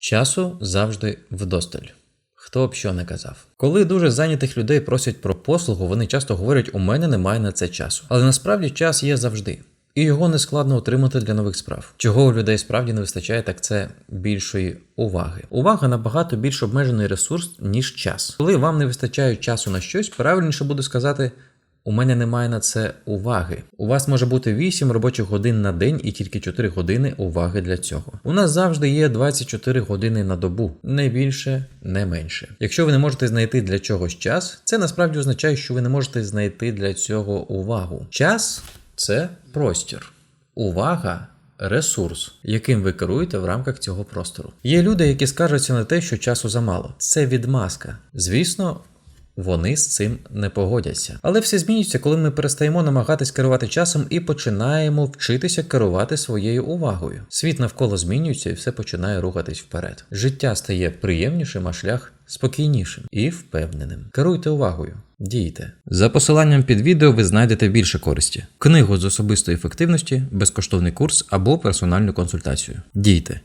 Часу завжди вдосталь. Хто б що не казав. Коли дуже зайнятих людей просять про послугу, вони часто говорять, у мене немає на це часу. Але насправді час є завжди. І його не складно отримати для нових справ. Чого у людей справді не вистачає, так це більшої уваги. Увага набагато більш обмежений ресурс, ніж час. Коли вам не вистачає часу на щось, правильніше буде сказати. У мене немає на це уваги. У вас може бути 8 робочих годин на день і тільки 4 години уваги для цього. У нас завжди є 24 години на добу, не більше, не менше. Якщо ви не можете знайти для чогось час, це насправді означає, що ви не можете знайти для цього увагу. Час це простір. Увага. Ресурс, яким ви керуєте в рамках цього простору. Є люди, які скаржаться на те, що часу замало. Це відмазка. Звісно, вони з цим не погодяться. Але все змінюється, коли ми перестаємо намагатись керувати часом і починаємо вчитися керувати своєю увагою. Світ навколо змінюється і все починає рухатись вперед. Життя стає приємнішим, а шлях спокійнішим і впевненим. Керуйте увагою. Дійте. За посиланням під відео ви знайдете більше користі: книгу з особистої ефективності, безкоштовний курс або персональну консультацію. Дійте.